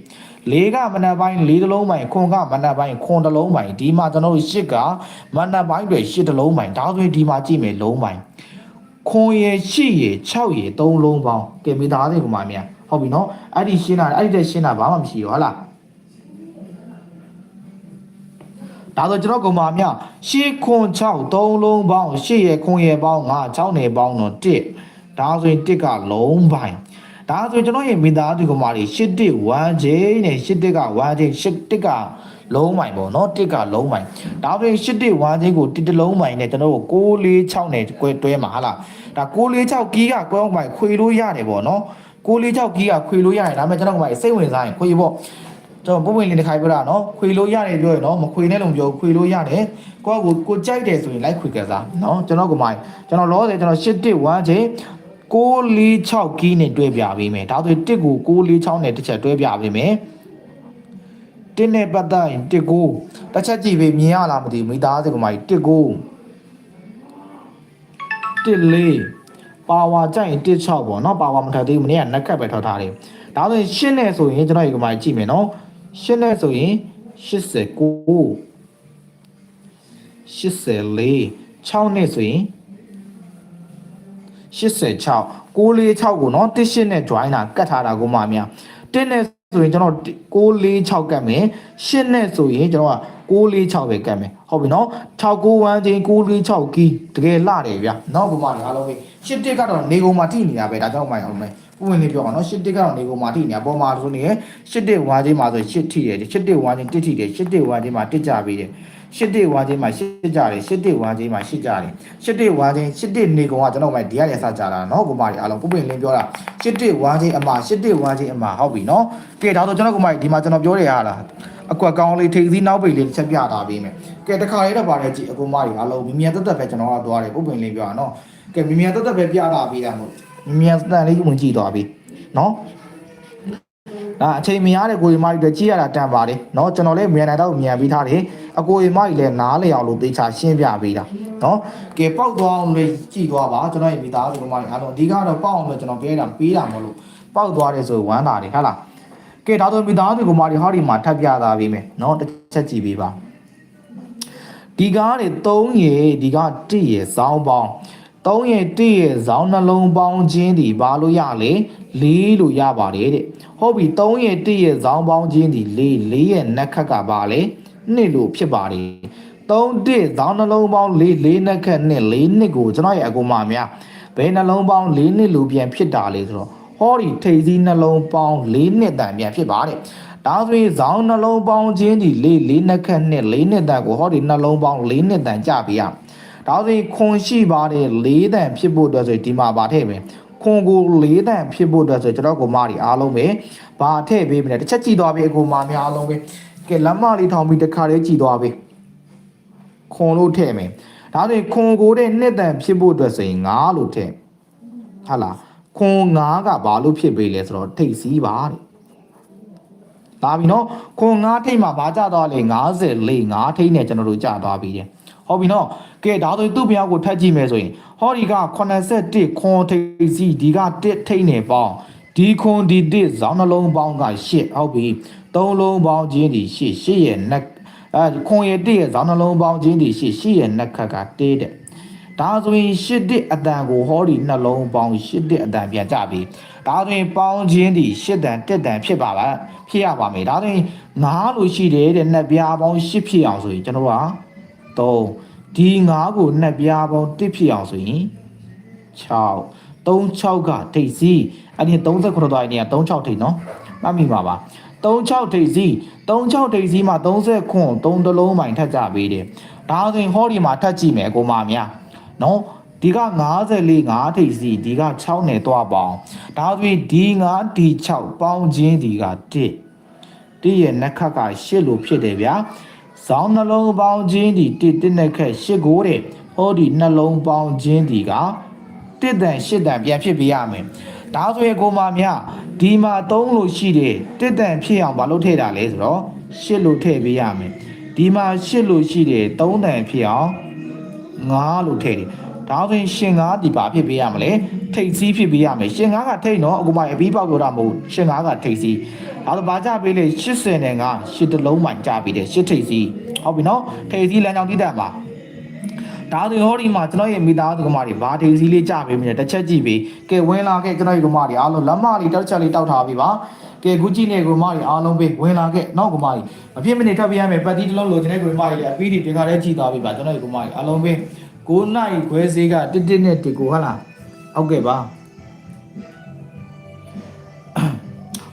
လေးကမနက်ပိုင်းလေးတလုံးပိုင်းခွန်ကမနက်ပိုင်းခွန်တလုံးပိုင်းဒီမှာကျွန်တော်တို့ရှစ်ကမနက်ပိုင်းတွေရှစ်တလုံးပိုင်းဒါဆိုရင်ဒီမှာကြည့်မယ်လုံးပိုင်းခွန်ရယ်ရှစ်ရယ်6ရယ်3လုံးပေါင်းကဲမိသားစုကမှမြန်ဟုတ်ပြီနော်အဲ့ဒီရှင်းတာအဲ့ဒီတက်ရှင်းတာဘာမှမရှိဘူးဟုတ်လားဒါဆိုကျွန်တော်ကောင်ပါမြရှေ့ခွန်6 3လုံးပေါင်းရှေ့ရယ်ခွန်ရယ်ပေါင်း5 6နယ်ပေါင်းတော့1ဒါဆိုရင်1ကလုံးပိုင်း ဒါဆိုကျွန်တော်ရဲ့မိသားစုကမာတွေရှစ်တစ်1ချိန်နဲ့ရှစ်တစ်က1ချိန်ရှစ်တစ်ကလုံးမိုင်ပေါ့နော်တစ်ကလုံးမိုင်ဒါဆိုရင်ရှစ်တစ်1ချိန်ကိုတစ်တလုံးမိုင်နဲ့ကျွန်တော်တို့6 4 6နဲ့ကွဲတွဲမှာဟာလားဒါ6 4 6ကီးကကွဲအောင်မိုင်ခွေလို့ရတယ်ပေါ့နော်6 4 6ကီးကခွေလို့ရတယ်ဒါပေမဲ့ကျွန်တော်ကမိုင်စိတ်ဝင်စားရင်ခွေပေါ့ကျွန်တော်ပုံပွင့်လေးတစ်ခါပြောတာနော်ခွေလို့ရတယ်ပြောရနော်မခွေနဲ့လုံးပြောခွေလို့ရတယ်ကိုကကိုကိုကြိုက်တယ်ဆိုရင်လိုက်ခွေကစားနော်ကျွန်တော်ကမိုင်းကျွန်တော်လောတယ်ကျွန်တော်ရှစ်တစ်ဝမ်းချင်း 646ကီးနဲ့တွဲပြပေးမယ်ဒါဆိုရင်တစ်ကို646နဲ့တစ်ချက်တွဲပြပေးမယ်တစ်နဲ့ပတ်သက်ရင်တစ်ကိုတစ်ချက်ကြည့်ပေးမြင်ရလားမသိဘူးမိသားစုကမိုင်းတစ်ကိုတစ်လေးပါဝါကြိုက်ရင်တစ်6ပေါ့နော်ပါဝါမထပ်သေးဘူးမနေ့ကနက်ကပ်ပဲထောက်ထားတယ်ဒါဆိုရင်ရှင်းနဲ့ဆိုရင်ကျွန်တော်ဒီကမိုင်းကြည့်မယ်နော်ရှင်းနဲ့ဆိုရင်89 84 6နဲ့ဆိုရင် 86 946ကိုနော်18နဲ့ join တာကတ်ထားတာကိုမှများ1နဲ့ဆိုရင်ကျွန်တော်946ကတ်မယ်8နဲ့ဆိုရင်ကျွန်တော်က946ပဲကတ်မယ်ဟုတ်ပြီနော်691ချင်း946ကီးတကယ်လှတယ်ဗျာနော်ဘုမလည်းအားလုံးပဲ8တက်ကတော့နေကုန်မှာထိနေတာပဲဒါကြောင့်မှရအောင်မယ်ဥပမာလေးပြောပါနော်8တက်ကတော့နေကုန်မှာထိနေတာပေါ်မှာဆိုနေရ8တက်ဝါချင်းမှာဆို8ထိတယ်8တက်ဝါချင်း1ထိတယ်8တက်ဝါချင်းမှာ1ကြပြီးတယ် ရှစ်တိဝါချင်းမှာရှစ်ကြတယ်ရှစ်တိဝါချင်းမှာရှစ်ကြတယ်ရှစ်တိဝါချင်းရှစ်တိနေကောင်ကကျွန်တော်မှဒီကနေအစကြတာနော်ကိုမကြီးအားလုံးပုပ္ပိလင်းပြောတာရှစ်တိဝါချင်းအမရှစ်တိဝါချင်းအမဟုတ်ပြီနော်ကဲဒါဆိုကျွန်တော်ကိုမကြီးဒီမှာကျွန်တော်ပြောရရလားအကွက်ကောင်းလေးထိပ်စီးနောက်ပိတ်လေးချက်ပြတာပေးမယ်ကဲတခါရဲတော့ပါတယ်ကြည်အကိုမကြီးအားလုံးမြင်မြန်တက်တက်ပဲကျွန်တော်ကသွားတယ်ပုပ္ပိလင်းပြောတာနော်ကဲမြင်မြန်တက်တက်ပဲပြတာပေးတာမဟုတ်မြင်မြန်တက်တက်လေးဝင်ကြည့်သွားပြီနော် ဒါအချိန်မရတဲ့ကိုရီမကြီးတွေကြည့်ရတာတန်ပါတယ်เนาะကျွန်တော်လည်းမြန်နိုင်တော့မြန်ပြီးသားတယ်အကိုရီမကြီးလည်းနားလေအောင်လို့သေချာရှင်းပြပေးတာเนาะကဲပောက်သွားအောင်လေးကြည့်သွားပါကျွန်တော်ရဲ့မိသားစုကမကြီးအားလုံးအဓိကတော့ပောက်အောင်လို့ကျွန်တော်ပြောတာပေးတာမလို့ပောက်သွားတယ်ဆိုဝမ်းသာတယ်ဟုတ်လားကဲဒါဆိုမိသားစုကမကြီးဟောဒီမှာထပ်ပြသားပေးမယ်เนาะတစ်ချက်ကြည့်ပေးပါဒီကားတွေ3ရေဒီက1ရေဇောင်းပေါင်း 3ရေ1ရေဇောင်းနှလုံးပေါင်းခြင်းဒီဘာလို့ရလဲ4လို့ရပါတယ်တဲ့ဟုတ်ပြီ3ရေ1ရေဇောင်းပေါင်းခြင်းဒီ4 4ရဲ့နက်ခက်ကပါလဲ2လို့ဖြစ်ပါတယ်3တစ်ဇောင်းနှလုံးပေါင်း4 4နက်ခက်နဲ့4နှစ်ကိုကျွန်တော်ရဲ့အကူမများဘယ်နှလုံးပေါင်း4နှစ်လို့ပြန်ဖြစ်တာလဲဆိုတော့ဟောဒီထိပ်စည်းနှလုံးပေါင်း4နှစ်တန်ပြန်ဖြစ်ပါတယ်ဒါဆိုရင်ဇောင်းနှလုံးပေါင်းခြင်းဒီ၄၄နှစ်ခက်နဲ့၄နှစ်တန်ကိုဟောဒီနှလုံးပေါင်း၄နှစ်တန်ကြပြရ ဒါဆိုရင်ခွန်ရှိပါတယ်၄တန်ဖြစ်ဖို့အတွက်ဆိုဒီမှာဗာထည့်မယ်ခွန်ကို၄တန်ဖြစ်ဖို့အတွက်ဆိုကျွန်တော်ကိုမတွေအားလုံးပဲဗာထည့်ပေးမယ်တစ်ချက်ကြည့်သွားပြီအကူမများအားလုံးပဲကဲလမ်းမလေးထောင်ပြီးတစ်ခါလေးကြည့်သွားပြီခွန်လို့ထည့်မယ်ဒါဆိုရင်ခွန်ကိုတဲ့နှစ်တန်ဖြစ်ဖို့အတွက်ဆိုရင်9လို့ထည့်ဟုတ်လားခွန်9ကဘာလို့ဖြစ်ပေးလဲဆိုတော့ထိတ်စီးပါတဲ့ဒါပြီနော်ခွန်9ထိတ်မှာဘာကြသွားလဲ54 5ထိတ်နဲ့ကျွန်တော်တို့ကြသွားပြီတဲ့ ဟုတ်ပြီနော်ကဲဒါဆိုရင်သူ့ဘုရားကိုထပ်ကြည့်မယ်ဆိုရင်ဟောဒီက81ခွန်ထိတ်စီးဒီက1ထိတ်နဲ့ပေါင်းဒီခွန်ဒီတစ်ဇောင်းနှလုံးပေါင်းက8ဟုတ်ပြီသုံးလုံးပေါင်းခြင်းဒီ8 8ရဲ့နက်အဲခွန်ရဲ့1ရဲ့ဇောင်းနှလုံးပေါင်းခြင်းဒီ8 8ရဲ့နက်ခက်က1တဲ့ဒါဆိုရင်8တစ်အတန်ကိုဟောဒီနှလုံးပေါင်း8တစ်အတန်ပြန်ကြပြီဒါဆိုရင်ပေါင်းခြင်းဒီ8တန်1တန်ဖြစ်ပါလားဖြစ်ရပါမယ်ဒါဆိုရင်9လို့ရှိတယ်တဲ့နှစ်ပြားပေါင်း8ဖြစ်အောင်ဆိုရင်ကျွန်တော်တို့က 3ဒီ9ကိုနှစ်ပြားပေါင်း1ဖြစ်အောင်ဆိုရင်6 36ကထိပ်စီးအဲ့ဒီ39သွားရင်နေ36ထိပ်နော်မှတ်မိပါပါ36ထိပ်စီး36ထိပ်စီးမှာ30ခွန်3တလုံးမိုင်ထပ်ကြပေးတယ်ဒါဆိုရင်ဟောဒီမှာထပ်ကြည့်မယ်အကုန်မများနော်ဒီက54 5ထိပ်စီဒီက6နဲ့တွားပေါင်းဒါဆိုရင်ဒီ9ဒီ6ပေါင်းခြင်းဒီက1တည့်ရဲ့နက်ခတ်က8လို့ဖြစ်တယ်ဗျာ ဇောင်းနှလုံးပေါင်းခြင်းဒီ1တစ်နက်ခက်8ကိုတဲ့ဟောဒီနှလုံးပေါင်းခြင်းဒီကတစ်တန်8တန်ပြန်ဖြစ်ပြရမယ်ဒါဆိုရင်ကိုမများဒီမှာ3လို့ရှိတယ်တစ်တန်ဖြစ်အောင်မလုပ်ထည့်တာလဲဆိုတော့8လို့ထည့်ပေးရမယ်ဒီမှာ8လို့ရှိတယ်3တန်ဖြစ်အောင်9လို့ထည့်တယ် ဒါဆိုရင်ရှင်9ဒီပါဖြစ်ပေးရမလဲထိတ်စီးဖြစ်ပေးရမယ်ရှင်9ကထိတ်နော်အခုမှအပြီးပေါက်ပြောတာမဟုတ်ရှင်9ကထိတ်စီးဒါဆိုဘာကြပေးလဲ80နဲ့က8တလုံးမှကြပေးတယ်8ထိတ်စီးဟုတ်ပြီနော်ထိတ်စီးလမ်းကြောင်းတိတက်ပါဒါဆိုဟောဒီမှာကျွန်တော်ရဲ့မိသားစုကမတွေဘာထိတ်စီးလေးကြပေးမယ်တစ်ချက်ကြည့်ပေးကဲဝင်လာခဲ့ကျွန်တော်ရဲ့ကမတွေအားလုံးလက်မလေးတစ်ချက်လေးတောက်ထားပေးပါကဲခုကြည့်နေကမတွေအားလုံးပေးဝင်လာခဲ့နောက်ကမတွေမဖြစ်မနေထပ်ပြရမယ်ပတ်တီးတစ်လုံးလိုချင်တဲ့ကမတွေလည်းအပြီးဒီတခါတည်းကြည့်သွားပြီပါကျွန်တော်ရဲ့ကမတွေအားလုံးပေး 9နိုင်ခွဲစေးကတစ်တစ်နဲ့တစ်ကိုဟုတ်လားဟုတ်ကဲ့ပါ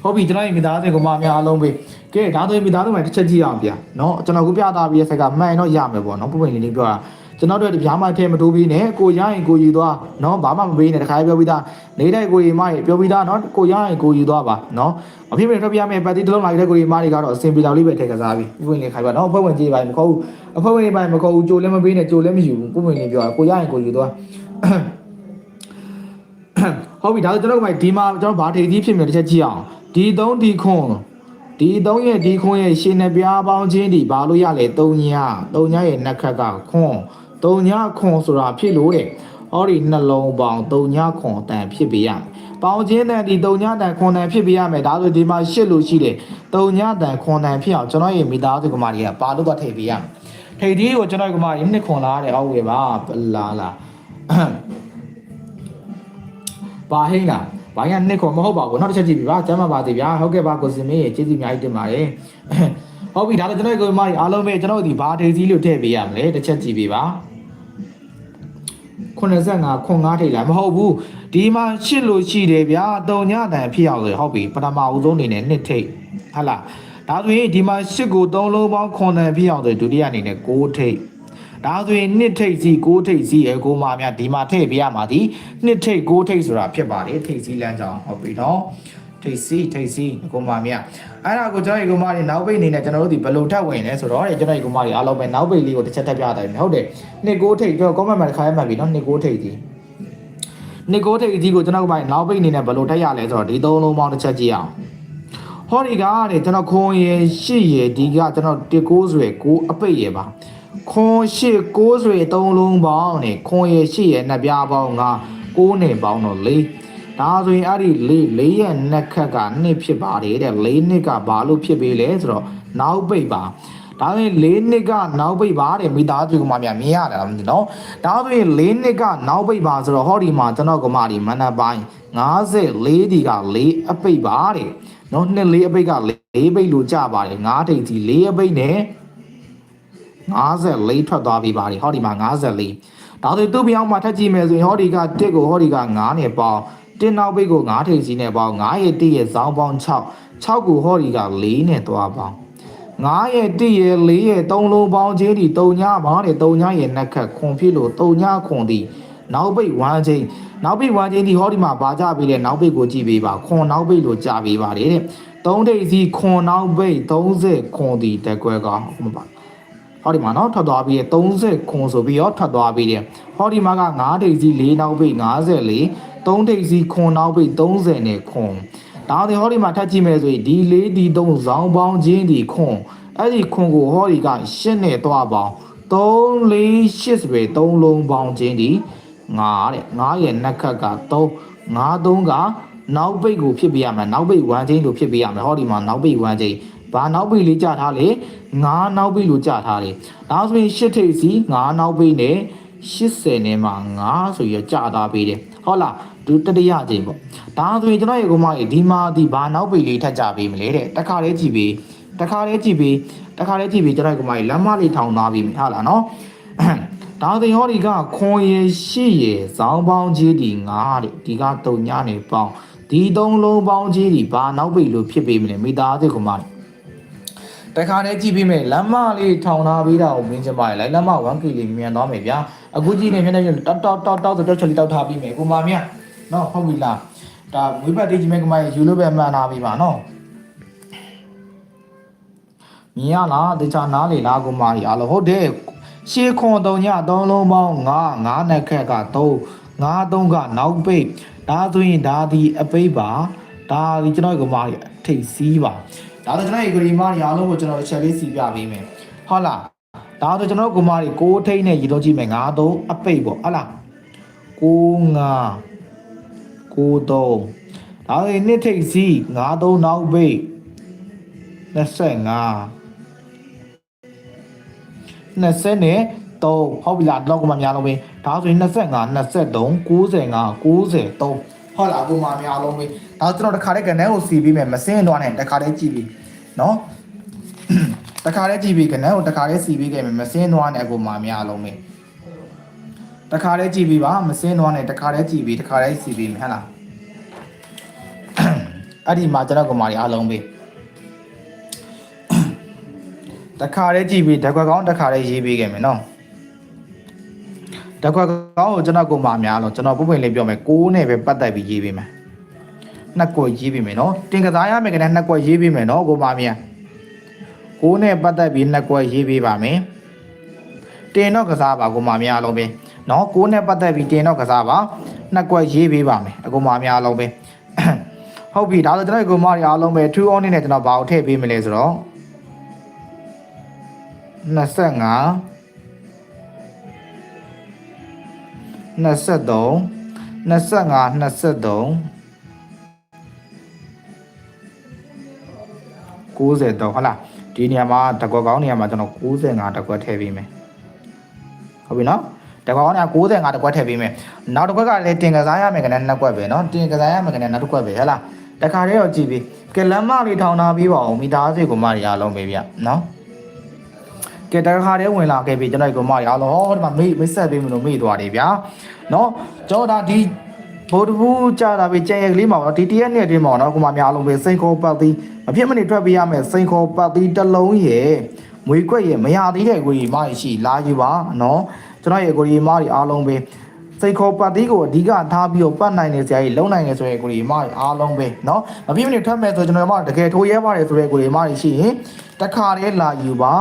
ဟုတ်ပြီကျွန်တော်ရဲ့မိသားစုကမများအားလုံးပေးကဲဒါဆိုရင်မိသားစုမှာတစ်ချက်ကြည့်အောင်ဗျာเนาะကျွန်တော်ခုပြတာပြီးတဲ့ဆက်ကမှန်တော့ရမယ်ပေါ့เนาะပုံပုံလေးလေးပြောတာ ကျွန်တော်တို့ဒီပြားမထဲမတိုးပြီးနဲ့ကိုရရင်ကိုယူသွားနော်ဘာမှမပေးနဲ့တခါပြောပြီးသားနေတိုက်ကိုရီမရေပြောပြီးသားနော်ကိုရရင်ကိုယူသွားပါနော်အဖြစ်ဖြစ်ထွက်ပြမယ်ပတ်တိတစ်လုံးလာတဲ့ကိုရီမတွေကတော့အစင်ပြေတော်လေးပဲထည့်ကစားပြီးဥပဝင်လေးခိုင်ပါနော်အဖွဲ့ဝင်ကြီးပိုင်းမခေါ်ဘူးအဖွဲ့ဝင်ကြီးပိုင်းမခေါ်ဘူးကြိုလည်းမပေးနဲ့ကြိုလည်းမယူဘူးဥပဝင်လေးပြောကိုရရင်ကိုယူသွားဟုတ်ပြီဒါဆိုကျွန်တော်ကဒီမှာကျွန်တော်ဘာထေကြီးဖြစ်မြင်တစ်ချက်ကြည့်အောင်ဒီ3ဒီခွန်ဒီ3ရဲ့ဒီခွန်ရဲ့ရှင်နှပြားပေါင်းချင်းဒီဘာလို့ရလဲ3ည3ညရဲ့နှက်ခက်ကခွန် 3ညခွန်ဆိုတာဖြစ်လို့တဲ့ဟောဒီနှလုံးပေါင်း3ညခွန်တန်ဖြစ်ပေးရမယ်ပေါင်းချင်းတန်ဒီ3ညတန်ခွန်တန်ဖြစ်ပေးရမယ်ဒါဆိုဒီမှာရှစ်လို့ရှိတယ်3ညတန်ခွန်တန်ဖြစ်အောင်ကျွန်တော်ရဲ့မိသားစုကမာတွေကဘာလို့တော့ထည့်ပေးရမယ်ထိတ်ဒီကိုကျွန်တော်ကမာတွေနှစ်ခွန်လာတယ်ဟုတ်ကဲ့ပါလာလာပါဟင်းကဘာရနှစ်ခေါ်မဟုတ်ပါဘူးနောက်တစ်ချက်ကြည့်ပြီပါကျမ်းပါပါသေးဗျာဟုတ်ကဲ့ပါကိုစင်မေးကျေးဇူးအများကြီးတင်ပါတယ်ဟုတ်ပြီဒါလည်းကျွန်တော်ကိုမကြီးအားလုံးပဲကျွန်တော်ဒီဘာဒေစီလို့ထည့်ပေးရမလဲတစ်ချက်ကြည့်ပြီပါ 85ခွန်9ထိတ်လာမဟုတ်ဘူးဒီမှာရှစ်လို့ရှိတယ်ဗျာတုံညတန်ဖြစ်အောင်ဆိုဟုတ်ပြီပထမဦးဆုံးအနေနဲ့နှစ်ထိတ်ဟုတ်လားဒါဆိုရင်ဒီမှာရှစ်ကို3လုံးပေါင်းခွန်တန်ဖြစ်အောင်ဆိုဒုတိယအနေနဲ့6ထိတ်ဒါဆိုရင်နှစ်ထိပ်စီ6ထိပ်စီအကိုမများဒီမှာထည့်ပေးရမှာဒီနှစ်ထိပ်6ထိပ်ဆိုတာဖြစ်ပါတယ်ထိပ်စီလမ်းကြောင်းဟုတ်ပြီနော် ထိပ်စီထိပ်စီအကိုမများအဲ့ဒါကိုကျွန်တော်ဒီကိုမတွေနောက်ပိတ်အနေနဲ့ကျွန်တော်တို့ဒီဘယ်လိုထပ်ဝင်လဲဆိုတော့ကျွန်တော်ဒီကိုမတွေအားလုံးပဲနောက်ပိတ်လေးကိုတစ်ချက်ထပ်ပြတိုင်းဟုတ်တယ်နှစ်6ထိပ်ကျွန်တော် comment မှာတစ်ခါရမှတ်ပြီနော်နှစ်6ထိပ်စီနှစ်6ထိပ်စီကိုကျွန်တော်ကနောက်ပိတ်အနေနဲ့ဘယ်လိုထပ်ရလဲဆိုတော့ဒီသုံးလုံးပေါင်းတစ်ချက်ကြည့်အောင်ဟောဒီကားတဲ့ကျွန်တော်ခွန်ရယ်ရှစ်ရယ်ဒီကကျွန်တော်တစ်ကိုးဆွဲကိုအပိတ်ရယ်ပါခွန်ရှစ်ကိုးဆွဲသုံးလုံးပေါင်းနဲ့ခွန်ရယ်ရှစ်ရယ်နှစ်ပြားပေါင်းကကိုးနဲ့ပေါင်းတော့လေး ဒါဆိုရင်အဲ့ဒီလေးလေးရဲ့နှစ်ခက်ကနှစ်ဖြစ်ပါတယ်တဲ့လေးနှစ်ကဘာလို့ဖြစ်ပေးလဲဆိုတော့နောက်ပိတ်ပါဒါဆိုရင်လေးနှစ်ကနောက်ပိတ်ပါတဲ့မိသားစုကမှမြင်ရတာမသိနော်ဒါဆိုရင်လေးနှစ်ကနောက်ပိတ်ပါဆိုတော့ဟောဒီမှာကျွန်တော်ကမှဒီမနက်ပိုင်း54ဒီက4အပိတ်ပါတဲ့နော်နှစ်လေးအပိတ်ကလေးပိတ်လို့ကြပါတယ်ငါးထိပ်စီလေးအပိတ်နဲ့54ထွက်သွားပြီပါတယ်ဟောဒီမှာ54ဒါဆိုသူ့ပြောင်းမှာထပ်ကြည့်မယ်ဆိုရင်ဟောဒီက1ကိုဟောဒီက9နဲ့ပေါင်း 1နောက်ပိတ်ကို9ထိပ်စီနဲ့ပေါင်း9ရဲ့1ရဲ့ဇောင်းပေါင်း6 6ကိုဟောဒီက4နဲ့သွားပေါင်း9ရဲ့1ရဲ့4ရဲ့3လုံးပေါင်းချင်းဒီ3ညပေါင်းတဲ့3ညရဲ့နှက်ခတ်ခွန်ဖြစ်လို့3ညခွန်ဒီနောက်ပိတ်1ချင်းနောက်ပိတ်1ချင်းဒီဟောဒီမှာဘာကြပြီလဲနောက်ပိတ်ကိုကြည့်ပေးပါခွန်နောက်ပိတ်လို့ကြပေးပါတယ်တဲ့3ထိပ်စီခွန်နောက်ပိတ်30ခွန်ဒီတက်ကွဲကဟုတ်မှာပါ ဟောဒီမှာနော်ထွက်သွားပြီး30ခွန်ဆိုပြီးတော့ထွက်သွားပြီးတယ်ဟောဒီမှာက9ဒိတ်စီ4နောက်ပိတ်54 3ဒိတ်စီခွန်နောက်ပိတ်30နဲ့ခွန်ဒါအောင်ဒီဟောဒီမှာထပ်ကြည့်မယ်ဆိုရင်ဒီ၄ဒီ3ဇောင်းပေါင်းချင်းဒီခွန်အဲ့ဒီခွန်ကိုဟောဒီက8နဲ့တွားပေါင်း3 4 8ဆိုပြီး3လုံးပေါင်းချင်းဒီ9တဲ့9ရဲ့နှက်ခတ်က3 9 3ကနောက်ပိတ်ကိုဖြစ်ပြရမယ်နောက်ပိတ်1ချင်းလို့ဖြစ်ပြရမယ်ဟောဒီမှာနောက်ပိတ်1ချင်း ဘာနောက်ပိတ်လေးကြာထားလေ9နောက်ပိတ်လို့ကြာထားတယ်ဒါဆိုရင်8ထိပ်စီ9နောက်ပိတ်နဲ့80နဲ့မှ9ဆိုရကြာသားပေးတယ်ဟုတ်လားဒုတတိယချင်းပေါ့ဒါဆိုရင်ကျွန်တော်ရေကုမကြီးဒီမှာဒီဘာနောက်ပိတ်လေးထပ်ကြပေးမလဲတဲ့တခါလေးကြည့်ပေးတခါလေးကြည့်ပေးတခါလေးကြည့်ပေးကျွန်တော်ရေကုမကြီးလမ်းမလေးထောင်သားပြီးဟုတ်လားနော်ဒါဆိုရင်ဟောဒီကခွန်ရရှိရဇောင်းပေါင်းကြီးဒီ9တဲ့ဒီကတုံညနေပေါင်းဒီသုံးလုံးပေါင်းကြီးဒီဘာနောက်ပိတ်လို့ဖြစ်ပေးမလဲမိသားစုကမ တခါတည်းကြည့်ပြီးမယ်လမ်းမလေးထောင်ထားပြီးတာကိုမင်းချင်ပါလေလမ်းမ 1k လေးမြန်သွားမယ်ဗျာအခုကြည့်နေမျက်နှာချင်းတောက်တောက်တောက်တောက်ဆိုတော့ချက်လေးတောက်ထားပြီးမယ်ကိုမမြနော်ဟုတ်ပြီလားဒါမွေးပတ်တေးကြီးမဲ့ကမယူလို့ပဲမှန်ထားပြီးပါနော်မြင်ရလားတခြားနားလေလားကိုမကြီးအားလုံးဟုတ်တယ်ရှေးခွန်တုံညသုံးလုံးပေါင်း9 9နှစ်ခက်က3 9 3ကနောက်ပိတ်ဒါဆိုရင်ဒါဒီအပိတ်ပါဒါဒီကျွန်တော်ကမကြီးထိတ်စီးပါ ဒါဆိုကျွန်တော်ရေဂရီမကြီးအားလုံးကိုကျွန်တော်ချက်လေးစီပြပေးမယ်ဟုတ်လားဒါဆိုကျွန်တော်ကမကြီး6ထိတ်နဲ့ရေတော့ကြည့်မယ်9 3အပိတ်ပေါ့ဟုတ်လား9 9 9 3ဒါဆိုရင်နှစ်ထိတ်စီး9 3နောက်ပိတ်25 20နဲ့3ဟုတ်ပြီလားတော့ကမှများလုံးပဲဒါဆိုရင်25 23 95 93ဟုတ်လားကိုမများလုံးပဲ ဒါကျွန်တော်တခါတည်းကနေကိုစီပြီးမယ်မစင်းတော့နဲ့တခါတည်းကြည့်ပြီးနော်တခါတည်းကြည့်ပြီးကနေကိုတခါတည်းစီပြီးခဲ့မယ်မစင်းတော့နဲ့ကိုမများလုံးပဲတခါတည်းကြည့်ပြီးပါမစင်းတော့နဲ့တခါတည်းကြည့်ပြီးတခါတည်းစီပြီးမယ်ဟဟလားအဲ့ဒီမှာကျွန်တော်ကမာရီအားလုံးပဲတခါတည်းကြည့်ပြီးဓာတ်ခွက်ကောင်းတခါတည်းရေးပေးခဲ့မယ်နော်တခွက်ကောင်းကိုကျွန်တော်ကိုမများလို့ကျွန်တော်ပုပ်ပွင့်လေးပြောမယ်6နဲ့ပဲပတ်သက်ပြီးရေးပေးမယ် နှစ်ကွက်ရေးပေးမယ်နော်တင်ကစားရမယ်ကလည်းနှစ်ကွက်ရေးပေးမယ်နော်ကိုမများ6နဲ့ပတ်သက်ပြီးနှစ်ကွက်ရေးပေးပါမယ်တင်တော့ကစားပါကိုမများလုံးပဲနော်6နဲ့ပတ်သက်ပြီးတင်တော့ကစားပါနှစ်ကွက်ရေးပေးပါမယ်အကိုမများလုံးပဲဟုတ်ပြီဒါဆိုကျွန်တော်ကိုမတွေအားလုံးပဲ2 on နဲ့ကျွန်တော်ဘာကိုထည့်ပေးမလဲဆိုတော့25 23 25 23 90တော့ဟုတ်လားဒီနေရာမှာတကွက်ကောင်းနေရာမှာကျွန်တော်95တကွက်ထည့်ပေးမယ်ဟုတ်ပြီနော်တကွက်ကောင်းနေရာ95တကွက်ထည့်ပေးမယ်နောက်တစ်ခွက်ကလည်းတင်ကစားရမယ်ကလည်းနှစ်ကွက်ပဲနော်တင်ကစားရမယ်ကလည်းနောက်တစ်ခွက်ပဲဟဲ့လားတခါတည်းတော့ကြည့်ပြီးကဲလမ်းမလေးထောင်ထားပြီးပါအောင်မိသားစုကိုမရအားလုံးပဲဗျနော်ကဲတခါတည်းဝင်လာခဲ့ပြီကျွန်တော်ကိုမရအားလုံးဟောဒီမှာမေ့မိတ်ဆက်ပေးမလို့မေ့သွားတယ်ဗျာနော်ကျွန်တော်ဒါဒီ ဘိုးတဘူးကြာတာပဲကြံရကလေးမှာတော့ဒီတရက်နဲ့တင်းမှာတော့ကိုမများအားလုံးပဲစိန်ခေါ်ပတ်သည်မဖြစ်မနေထွက်ပေးရမယ်စိန်ခေါ်ပတ်သည်တစ်လုံးရဲ့မွေးကွက်ရဲ့မရသေးတဲ့ကိုကြီးမရှိလာယူပါနော်ကျွန်တော်ရဲ့ကိုကြီးမတွေအားလုံးပဲ စိတ်ခေါ်ပတ်သီးကိုအဓိကထားပြီးတော့ပတ်နိုင်နေစရာကြီးလုံနိုင်နေဆိုရင်ကိုရီမတွေအားလုံးပဲเนาะမပြည့်မနေထွက်မဲ့ဆိုကျွန်တော်တို့ကတကယ်ထိုးရဲပါတယ်ဆိုရဲကိုရီမတွေရှိရင်တခါတည်းလာယူပါ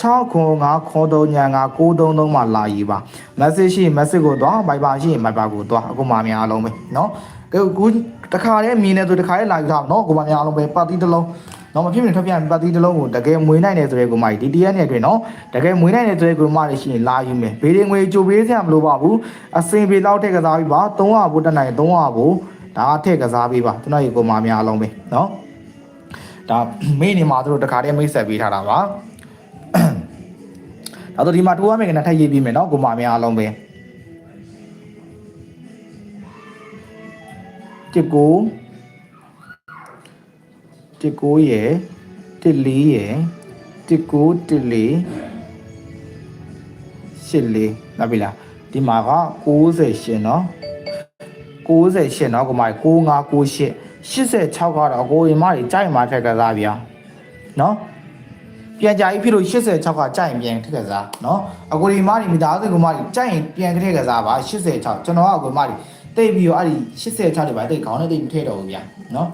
6ခွန်5ခေါ်တော့ညာ5 933မှာလာယူပါ message ရှိရင် message ကိုသွား Viber ရှိရင် Viber ကိုသွားအခုမှများအားလုံးပဲเนาะကဲကူတခါတည်းမြင်နေဆိုတခါတည်းလာယူတာเนาะကိုမှများအားလုံးပဲပတ်သီးတစ်လုံး တော့မဖြစ်မနေထွက်ပြန်ပတ်သီးတစ်လုံးကိုတကယ်မွေးနိုင်တယ်ဆိုရဲကိုမကြီးဒီတရက်နဲ့အတွင်းနော်တကယ်မွေးနိုင်တယ်ဆိုရဲကိုမတွေရှိရင်လာယူမယ်ဘေးရင်ငွေကြိုပေးစရာမလိုပါဘူးအစင်ပြေလောက်ထည့်ကစားပြီးပါ300ဘို့တက်နိုင်300ဘို့ဒါထည့်ကစားပြီးပါကျွန်တော်ရေကိုမများအလုံးပဲနော်ဒါမိနေမှာတို့တခါတည်းမိတ်ဆက်ပေးထားတာပါဒါတော့ဒီမှာထိုးရမယ်ကနထည့်ရေးပြီးမယ်နော်ကိုမများအလုံးပဲတစ် ကိုတစ်ကိုရယ်တစ်လေးရယ်တစ်ကိုတစ်လေးရှစ်လေးနောက်ပြီလားဒီမှာက68เนาะ68เนาะကိုမ9598 86ကတော့ကိုရင်မတွေကြိုက်မှာထက်ကစားဗျာเนาะပြန်ကြကြီးဖြစ်လို့86ကကြိုက်ရင်ပြန်ထက်ကစားเนาะအကိုဒီမတွေမိသားစုကမတွေကြိုက်ရင်ပြန်ထက်ကစားပါ86ကျွန်တော်ကအကိုမတွေတိတ်ပြီးတော့အဲ့ဒီ86တွေပါတိတ်ခေါင်းနဲ့တိတ်မထည့်တော့ဘူးဗျာเนาะ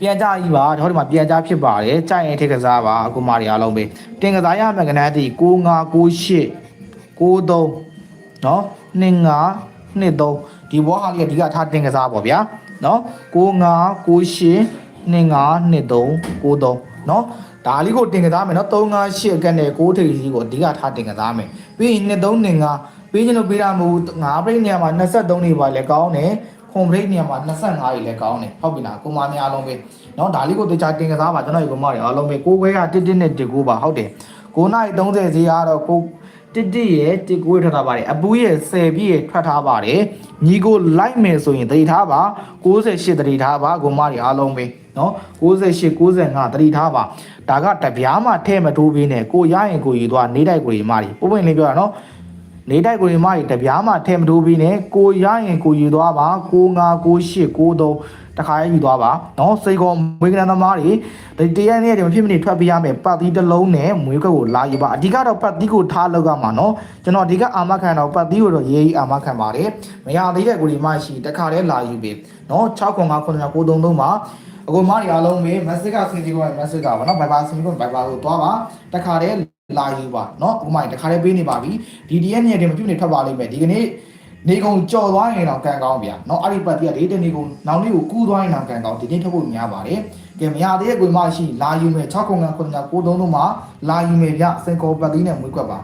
ပြန်ကြကြီးပါတော့ဒီမှာပြန်ကြဖြစ်ပါတယ်ကြိုက်ရင်ထိကစားပါအကူမတွေအားလုံးပဲတင်ကစားရမယ်ကနန်းတီ9598 93เนาะ25 23ဒီဘောဟာလေးအဓိကထားတင်ကစားပါဗျာเนาะ9598 25 23 93เนาะဒါလေးကိုတင်ကစားမယ်เนาะ358အကက်နဲ့6ထိပ်စီးကိုအဓိကထားတင်ကစားမယ်ပြီးရင်2325ပေးချင်လို့ပေးတာမဟုတ်9ပြိနေရာမှာ23နေပါလဲကောင်းတယ် ခွန်ဘရိတ်နေရာမှာ25ကြီးလည်းကောင်းတယ်ဟုတ်ပြီလားကိုမများအားလုံးပဲเนาะဒါလေးကိုတေချာတင်ကစားပါကျွန်တော်ဒီကိုမတွေအားလုံးပဲကိုခွဲကတစ်တစ်နဲ့တစ်ကိုပါဟုတ်တယ်9နိုင်30စီကတော့ကိုတစ်တစ်ရဲ့တစ်ကိုထွက်ထားပါတယ်အပူရဲ့10ပြည့်ရဲ့ထွက်ထားပါတယ်ညီကိုလိုက်မယ်ဆိုရင်တတိထားပါ68တတိထားပါကိုမတွေအားလုံးပဲเนาะ68 95တတိထားပါဒါကတပြားမှထဲ့မတိုးပေးနဲ့ကိုရရင်ကိုယူသွားနေတိုက်ကိုရီမတွေပုံပွင့်လေးပြောတာเนาะ နေတိုက်ကိုရင်မကြီးတပြားမှထဲမတိုးပြီးနဲ့ကိုရရင်ကိုယူသွားပါ95 98 93တခါရယူသွားပါနော်စိတ်ကောမွေးကနသမားတွေတရက်နေ့တွေမဖြစ်မနေထွက်ပေးရမယ်ပတ်သီးတစ်လုံးနဲ့မွေးခွက်ကိုလာယူပါအဓိကတော့ပတ်သီးကိုထားလောက်ကမှာနော်ကျွန်တော်အဓိကအာမခံတော့ပတ်သီးကိုတော့ရေးအာမခံပါတယ်မရသေးတဲ့ကိုရင်မရှိတခါတည်းလာယူပြီနော်695 9993မှာအကုန်မတွေအားလုံးပဲ message ကဆင်ကြီးကို message ကပါနော် Viber ဆင်ကြီးကို Viber ကိုသွားပါတခါတည်း လာယူပါเนาะဥပမာတခါတည်းပေးနေပါပြီဒီဒီရဲ့နေ့တည်းမပြုတ်နေထွက်ပါလိမ့်မယ်ဒီကနေ့နေကုန်ကြော်သွားရင်တော့ကန်ကောင်းဗျာเนาะအဲ့ဒီပတ်တိကဒီတနေ့ကုန်နောက်နေ့ကိုကူးသွားရင်တော့ကန်ကောင်းဒီနေ့ထွက်ဖို့များပါတယ်ကဲမရသေးတဲ့ကိုမရှိလာယူမယ်6ခု9 9 9 3တို့မှာလာယူမယ်ဗျစင်ကောပတ်တိနဲ့မွေးကွက်ပါ